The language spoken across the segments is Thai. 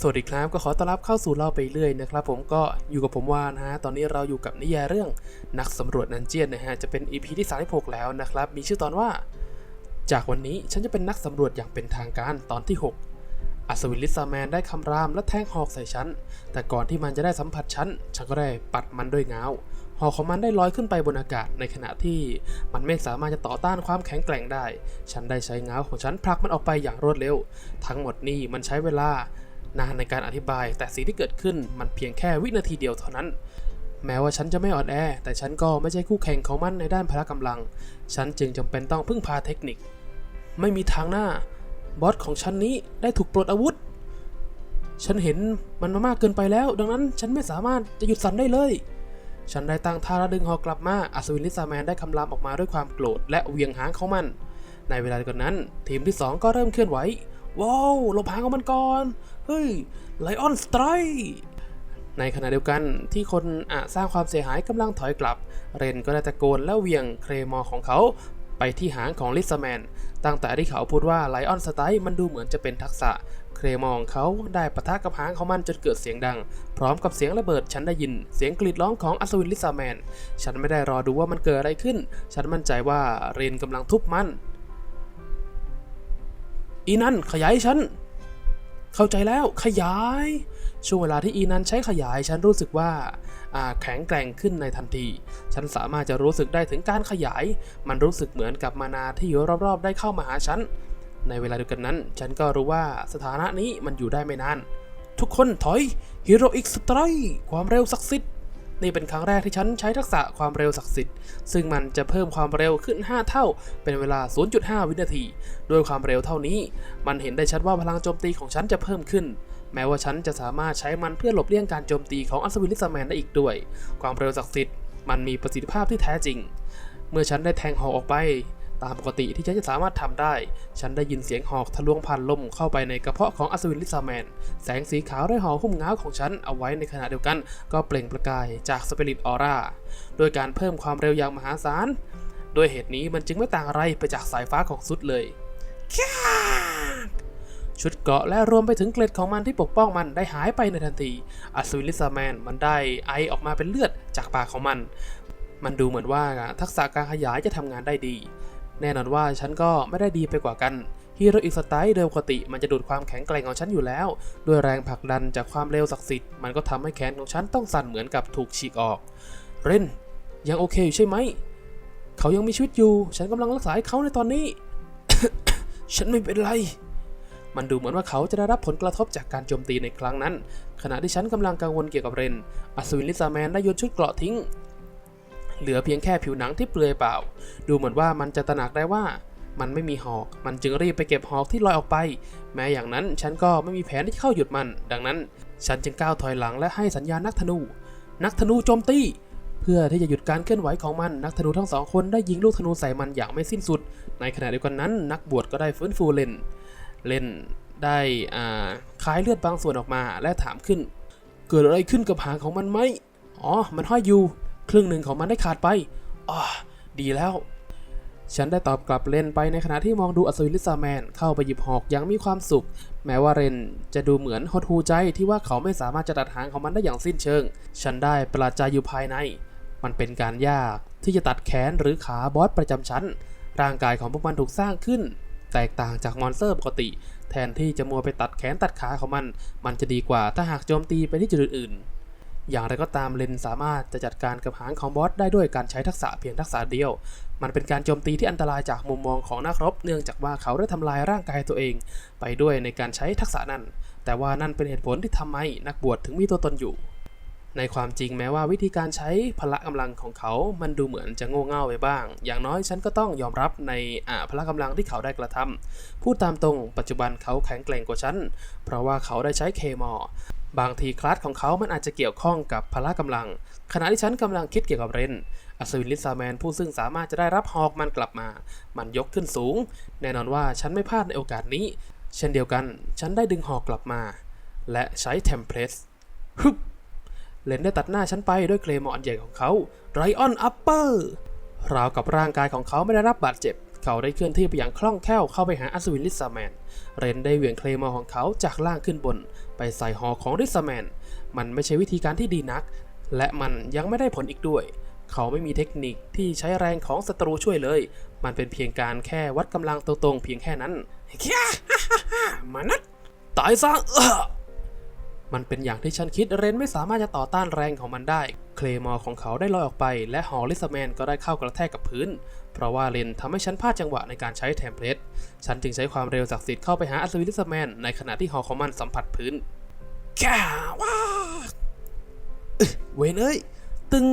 สวัสดีครับก็ขอต้อนรับเข้าสู่เล่าไปเรื่อยนะครับผมก็อยู่กับผมว่านะฮะตอนนี้เราอยู่กับนิยายเรื่องนักสำรวจนันเจียนนะฮะจะเป็น EP ที่36แล้วนะครับมีชื่อตอนว่า จากวันนี้ฉันจะเป็นนักสำรวจอย่างเป็นทางการตอนที่ 6 อัศวินลิซาแมนได้คำรามและแทงหอกใส่ฉันแต่ก่อนที่มันจะได้สัมผัสฉันฉันก็ได้ปัดมันด้วยเงาหอกของมันได้ลอยขึ้นไปบนอากาศในขณะที่มันไม่สามารถจะต่อต้านความแข็งแกร่งได้ ฉันได้ใช้เงาของฉันผลักมันออกไปอย่างรวดเร็ว ทั้งหมดนี้มันใช้เวลา นานในการอธิบาย แต่สิ่งที่เกิดขึ้นมันเพียงแค่วินาทีเดียวเท่านั้น แม้ว่าฉันจะไม่อ่อนแอ แต่ฉันก็ไม่ใช่คู่แข่งของมันในด้านพละกำลัง ฉันจึงจำเป็นต้องพึ่งพาเทคนิค ไม่มีทางหน้า บอสของฉันนี้ได้ถูกปลดอาวุธ ฉันเห็นมันมามากเกินไปแล้ว ดังนั้นฉันไม่สามารถจะหยุดสั่นได้เลย ฉันได้ตั้งท่าและดึงหอกกลับมาอัศวินลิซาแมนได้คำรามออกมาด้วยความโกรธและเวียงหางของมันในเวลาเดียวกันนั้น ทีมที่ 2 ก็เริ่มเคลื่อนไหวว้าวหลบหางของมันก่อน เฮ้ยไลออนสไตรในขณะเดียวกันที่คนอะสร้างความเสียหายกำลังถอยกลับ เรนก็ได้ตะโกนและเหวียงเครมอของเขาไปที่หางของลิซแมน ตั้งแต่ที่เขาพูดว่าไลออนสไตร์มันดูเหมือนจะเป็นทักษะ เครมอร์ของเขาได้ปะทะกับหางของมันจนเกิดเสียงดัง พร้อมกับเสียงระเบิดฉันได้ยิน เสียงกรีดร้องของอัศวินลิซาแมน ฉันไม่ได้รอดูว่ามันเกิดอะไรขึ้น ฉันมั่นใจว่าเรนกำลังทุบมัน อีนั่นขยายฉัน เข้าใจแล้วขยาย ช่วงเวลาที่อีนันใช้ขยาย ฉันรู้สึกว่าแข็งแกร่งขึ้นในทันที ฉันสามารถจะรู้สึกได้ถึงการขยาย มันรู้สึกเหมือนกับมานาที่อยู่รอบๆ ได้เข้ามาหาฉัน ในเวลาเดียวกันนั้น ฉันก็รู้ว่าสถานะนี้มันอยู่ได้ไม่นาน ทุกคนถอยฮีโรอีกสไตรความเร็วศักดิ์สิทธิ์ นี่เป็นครั้งแรกที่ฉันใช้ทักษะความเร็วศักดิ์สิทธิ์ ซึ่งมันจะเพิ่มความเร็วขึ้น 5 เท่า เป็นเวลา 0.5 วินาที ด้วยความเร็วเท่านี้ มันเห็นได้ชัดว่าพลังโจมตีของฉันจะเพิ่มขึ้น แม้ว่าฉันจะสามารถใช้มันเพื่อหลบเลี่ยงการโจมตีของอัศวินลิซแมนได้อีกด้วย ความเร็วศักดิ์สิทธิ์มันมีประสิทธิภาพที่แท้จริง เมื่อฉันได้แทงหอกออกไป ตามปกติที่ฉันจะสามารถทำได้ ฉันได้ยินเสียงหอกทะลวงผ่านลมเข้าไปในกระเพาะของอัศวินลิซาแมน แสงสีขาวได้ห่อหุ้มเงาของฉันเอาไว้ในขณะเดียวกันก็เปล่งประกายจากสปิริตออร่าโดยการเพิ่มความเร็วอย่างมหาศาลด้วยเหตุนี้มันจึงไม่ต่างอะไรไปจากสายฟ้าของซุดเลยชุดเกราะและรวมไปถึงเกล็ดของมันที่ปกป้องมันได้หายไปในทันทีอัศวินลิซาแมนมันได้ไอออกมาเป็นเลือดจากปากของมัน มันดูเหมือนว่าทักษะการขยายจะทำงานได้ดี แน่นอนว่าฉันก็ไม่ได้ดีไปกว่ากันฮีโรอีกสไตล์เดิมปกติมันจะดูดความแข็งแกร่งของฉันอยู่แล้ว ด้วยแรงผลักดันจากความเร็วศักดิ์สิทธิ์มันก็ทำให้แขนของฉันต้องสั่นเหมือนกับถูกฉีกออก เรนยังโอเคอยู่ใช่ไหม เขายังมีชีวิตอยู่ ฉันกำลังรักษาเขาในตอนนี้ ฉันไม่เป็นไร มันดูเหมือนว่าเขาจะได้รับผลกระทบจากการโจมตีในครั้งนั้น ขณะที่ฉันกำลังกังวลเกี่ยวกับเรนอัศวินลิซาแมนได้โยนชุดเกราะทิ้ง เหลือเพียงแค่ผิวหนังที่เปลือยเปล่า ดูเหมือนว่ามันจะตระหนักได้ว่า มันไม่มีหอก มันจึงรีบไปเก็บหอกที่ลอยออกไป แม้อย่างนั้นฉันก็ไม่มีแผนที่เข้าหยุดมัน ดังนั้น ฉันจึงก้าวถอยหลังและให้สัญญาณนักธนู นักธนูโจมตีเพื่อที่จะหยุดการเคลื่อนไหวของมัน นักธนูทั้งสองคนได้ยิงลูกธนูใส่มันอย่างไม่สิ้นสุด ในขณะเดียวกันนั้น นักบวชก็ได้ฟื้นฟูเลนเลนได้อ่าคายเลือดบางส่วนออกมาและถามขึ้น เกิดอะไรขึ้นกับหางของมันไหมอ๋อ มันห้อยอยู่ ครึ่งหนึ่งของมันได้ขาดไปอ๋อดีแล้ว ฉันได้ตอบกลับเลนไปในขณะที่มองดูอัศวินลิซาแมนเข้าไปหยิบหอกอยังมีความสุข แม้ว่าเรนจะดูเหมือนหดหูใจที่ว่าเขาไม่สามารถจะตัดหางของมันได้อย่างสิ้นเชิง ฉันได้ประหลาดใจอยู่ภายใน มันเป็นการยากที่จะตัดแขนหรือขาบอสประจำชั้น ร่างกายของพวกมันถูกสร้างขึ้น แตกต่างจากมอนสเตอร์ปกติ แทนที่จะมัวไปตัดแขนตัดขาของมัน มันจะดีกว่าถ้าหากโจมตีไปที่จุดอื่นๆ อย่างไรก็ตามเลนสามารถจะจัดการกับหางของบอสได้ด้วยการใช้ทักษะเพียงทักษะเดียว มันเป็นการโจมตีที่อันตรายจากมุมมองของนักรบ เนื่องจากว่าเขาได้ทำลายร่างกายตัวเอง ไปด้วยในการใช้ทักษะนั้น แต่ว่านั่นเป็นเหตุผลที่ทำให้นักบวชถึงมีตัวตนอยู่ ในความจริงแม้ว่าวิธีการใช้พละกำลังของเขา มันดูเหมือนจะโง่เง่าไปบ้าง อย่างน้อยฉันก็ต้องยอมรับในอ่าพละกำลังที่เขาได้กระทำพูดตามตรง ปัจจุบันเขาแข็งแกร่งกว่าฉัน เพราะว่าเขาได้ใช้เคมอ บางทีคลาสของเขามันอาจจะเกี่ยวข้องกับพละกำลัง ขณะที่ฉันกำลังคิดเกี่ยวกับเรนอัศวินลิซาแมนผู้ซึ่งสามารถจะได้รับหอกมันกลับมา มันยกขึ้นสูง แน่นอนว่าฉันไม่พลาดในโอกาสนี้ เช่นเดียวกัน ฉันได้ดึงหอกกลับมา และใช้เทมเพลสฮึบเลนได้ตัดหน้าฉันไปด้วยเคลมอนใหญ่ของเขาไรออนอัปเปอร์ราวกับร่างกายของเขาไม่ได้รับบาดเจ็บ เขาได้เคลื่อนที่ไปอย่างคล่องแคล่วเข้าไปหาอัศวินลิซาแมน เรนได้เหวี่ยงเคลมอของเขาจากล่างขึ้นบน ไปใส่หอของลิซาแมน มันไม่ใช่วิธีการที่ดีนัก และมันยังไม่ได้ผลอีกด้วย เขาไม่มีเทคนิคที่ใช้แรงของศัตรูช่วยเลย มันเป็นเพียงการแค่วัดกำลังตรงๆเพียงแค่นั้นแค่มานัดตายซะ มันเป็นอย่างที่ฉันคิดเรนไม่สามารถจะต่อต้านแรงของมันได้ เคลมอร์ของเขาได้ลอยออกไป และหอลิซาแมนก็ได้เข้ากระแทกกับพื้น เพราะว่าเรนทำให้ฉันพลาดจังหวะในการใช้เทมเพลตฉันจึงใช้ความเร็วศักดิ์สิทธิ์เข้าไปหาอัศวินลิซาแมนในขณะที่หอของมันสัมผัสพื้นแก่ว้าเอ้ยเวนเอ้ย ตึง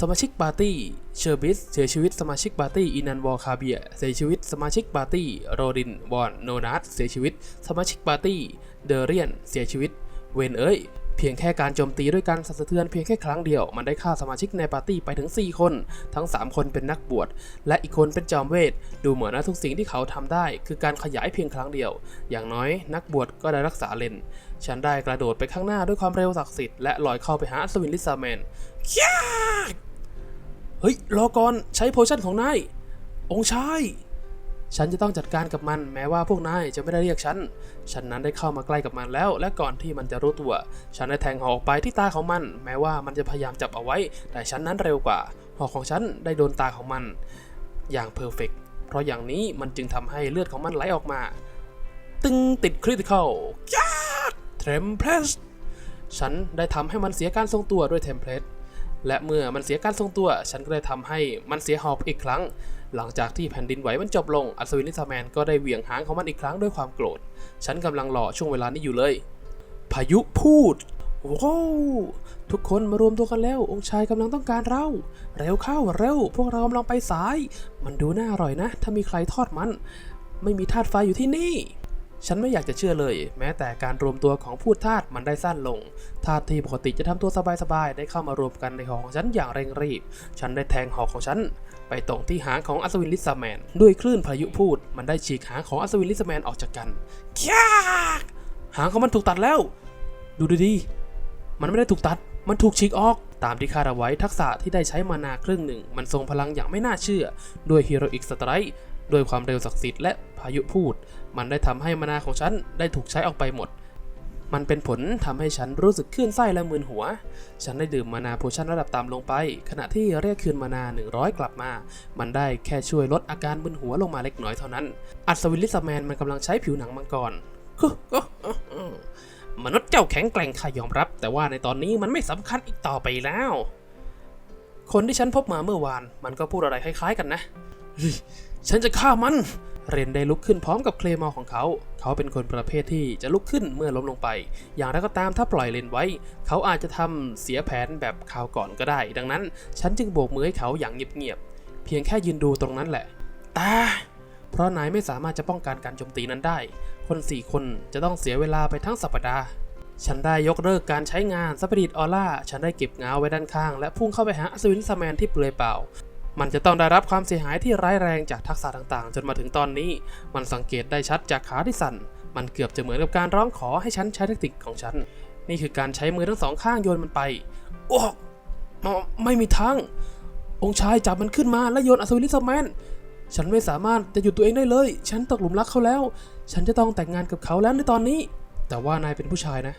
สมาชิกปาร์ตี้เชอร์บิสเสียชีวิตสมาชิกปาร์ตี้อินันวอลคาเบียเสียชีวิตสมาชิกปาร์ตี้โรดินวอนโนนัสเสียชีวิต สมาชิกปาร์ตี้เดเรียนเสียชีวิต เวนเอ้ย เพียงแค่การโจมตีด้วยการสั่นสะเทือนเพียงแค่ครั้งเดียวมันได้ฆ่าสมาชิกในปาร์ตี้ไปถึง 4 คน ทั้ง 3 คนเป็นนักบวชและอีกคนเป็นจอมเวท ดูเหมือนว่าทุกสิ่งที่เขาทำได้ คือการขยายเพียงครั้งเดียว อย่างน้อยนักบวชก็ได้รักษาเลนฉันได้กระโดดไปข้างหน้าด้วยความเร็วศักดิ์สิทธิ์และลอยเข้าไปหาอัศวินลิซาแมนเฮ้ยรอก่อนใช้โพชั่นของนายองค์ชาย ฉันจะต้องจัดการกับมันแม้ว่าพวกนายจะไม่ได้เรียกฉัน ฉันนั้นได้เข้ามาใกล้กับมันแล้ว และก่อนที่มันจะรู้ตัว ฉันได้แทงหอกไปที่ตาของมัน แม้ว่ามันจะพยายามจับเอาไว้ แต่ฉันนั้นเร็วกว่า หอกของฉันได้โดนตาของมัน อย่างเพอร์เฟกเพราะอย่างนี้มันจึงทำให้เลือดของมันไหลออกมา ตึงติดคริติคอลย้าเทมเพลสฉันได้ทำให้มันเสียการทรงตัวด้วยเทมเพลต และเมื่อมันเสียการทรงตัว ฉันก็ได้ทำให้มันเสียหอกอีกครั้ง หลังจากที่แผ่นดินไหวมันจบลง อัศวินลิซาแมนก็ได้เหวี่ยงหางของมันอีกครั้งด้วยความโกรธ ฉันกำลังรอช่วงเวลานี้อยู่เลย พายุพูด ว้าวทุกคนมารวมตัวกันแล้ว องค์ชายกำลังต้องการเรา เร็วเข้าเร็ว พวกเรากำลังไปสาย มันดูน่าอร่อยนะ ถ้ามีใครทอดมัน ไม่มีธาตุไฟอยู่ที่นี่ ฉันไม่อยากจะเชื่อเลย แม้แต่การรวมตัวของพูดธาตุมันได้สั้นลงธาตุที่ปกติจะทำตัวสบายๆได้เข้ามารวมกันในหอของฉันอย่างเร่งรีบ ฉันได้แทงหอกของฉัน ไปตรงที่หางของอัศวินลิซแมน ด้วยคลื่นพายุพูด มันได้ฉีกหางของอัศวินลิซแมนออกจากกันคยากหางของมันถูกตัดแล้ว ดูดีๆมันไม่ได้ถูกตัด มันถูกฉีกออกตามที่คาดเอาไว้ทักษะที่ได้ใช้มานาครึ่งหนึ่ง มันทรงพลังอย่างไม่น่าเชื่อ ด้วยฮีโรอิกสไตร์ ด้วยความเร็วศักดิ์สิทธิ์และพายุพูด มันได้ทำให้มานาของฉันได้ถูกใช้ออกไปหมด มันเป็นผลทำให้ฉันรู้สึกคลื่นไส้และมึนหัว ฉันได้ดื่มมานาโพชั่นระดับต่ำลงไป ขณะที่เรียกคืนมานา 100 กลับมา มันได้แค่ช่วยลดอาการมึนหัวลงมาเล็กน้อยเท่านั้น อัศวินลิซแมนมันกำลังใช้ผิวหนังมังกรมนุษย์เจ้าแข็งแกร่งข้ายอมรับ แต่ว่าในตอนนี้มันไม่สำคัญอีกต่อไปแล้ว คนที่ฉันพบมาเมื่อวาน มันก็พูดอะไรคล้ายๆกันนะ ฉันจะฆ่ามัน เรนได้ลุกขึ้นพร้อมกับเคลมอของเขา เขาเป็นคนประเภทที่จะลุกขึ้นเมื่อล้มลงไป อย่างไรก็ตามถ้าปล่อยเลนไว้ เขาอาจจะทำเสียแผนแบบคราวก่อนก็ได้ ดังนั้น ฉันจึงโบกมือให้เขาอย่างเงียบๆ เพียงแค่ยืนดูตรงนั้นแหละต่เพราะนายไม่สามารถจะป้องกันการโจมตีนั้นได้ คนสี่คนจะต้องเสียเวลาไปทั้งสัปดาห์ฉันได้ยกเลิกการใช้งานสปิริตออร่า ฉันได้เก็บเงาไว้ด้านข้าง และพุ่งเข้าไปหาอัศวินลิซาแมนที่เปลือยเปล่า มันจะต้องได้รับความเสียหายที่ร้ายแรงจากทักษะต่างๆ จนมาถึงตอนนี้ มันสังเกตได้ชัดจากขาที่สั่น มันเกือบจะเหมือนกับการร้องขอให้ฉันใช้เทคนิคของฉัน นี่คือการใช้มือทั้งสองข้างโยนมันไป โอ้ไม่ไม่มีทาง องค์ชายจับมันขึ้นมาและโยนอัศวินลิซแมนฉันไม่สามารถจะหยุดตัวเองได้เลย ฉันตกหลุมรักเขาแล้ว ฉันจะต้องแต่งงานกับเขาแล้วในตอนนี้ แต่ว่านายเป็นผู้ชายนะ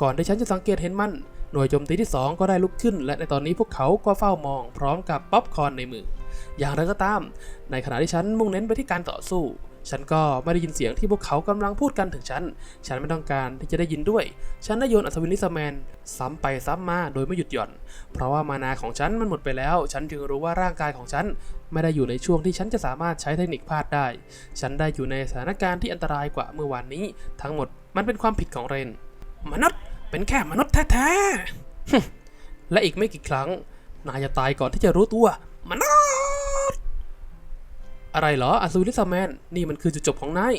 ก่อนที่ฉันจะสังเกตเห็นมัน หน่วยโจมตีที่ 2 ก็ได้ลุกขึ้น และในตอนนี้พวกเขาก็เฝ้ามองพร้อมกับป๊อปคอร์นในมือ อย่างไรก็ตาม ในขณะที่ฉันมุ่งเน้นไปที่การต่อสู้ ฉันก็ไม่ได้ยินเสียงที่พวกเขากำลังพูดกันถึงฉัน ฉันไม่ต้องการที่จะได้ยินด้วย ฉันได้โยนอัศวินลิซแมนซ้ำไปซ้ำมาโดยไม่หยุดหย่อน เพราะว่ามานาของฉันมันหมดไปแล้ว ฉันจึงรู้ว่าร่างกายของฉันไม่ได้อยู่ในช่วงที่ฉันจะสามารถใช้เทคนิคพลาดได้ ฉันได้อยู่ในสถานการณ์ที่อันตรายกว่าเมื่อวานนี้ ทั้งหมดมันเป็นความผิดของเรน มนุษย์ เป็นแค่มนุษย์แท้ๆ และอีกไม่กี่ครั้ง นายจะตายก่อนที่จะรู้ตัวมนุษย์ อะไรเหรออัศวินลิซาแมน นี่มันคือจุดจบของนาย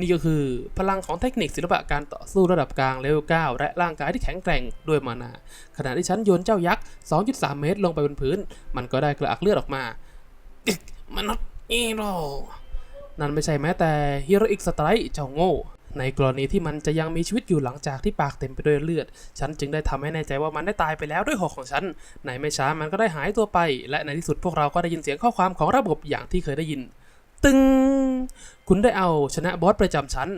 นี่ก็คือพลังของเทคนิคศิลปะการต่อสู้ระดับกลางเลเวล9และร่างกายที่แข็งแกร่งด้วยมานา ขณะที่ฉันโยนเจ้ายักษ์ 2.3 เมตรลงไปบนพื้น มันก็ได้กระอักเลือดออกมามนุษย์ฮีโรนั่นไม่ใช่แม้แต่ฮีโรอีกสไตร์เจ้าโง่ ในกรณีที่มันจะยังมีชีวิตอยู่หลังจากที่ปากเต็มไปด้วยเลือด ฉันจึงได้ทำให้แน่ใจว่ามันได้ตายไปแล้วด้วยหอกของฉัน ในไม่ช้ามันก็ได้หายตัวไป และในที่สุดพวกเราก็ได้ยินเสียงข้อความของระบบอย่างที่เคยได้ยิน ตึง คุณได้เอาชนะบอสประจำชั้น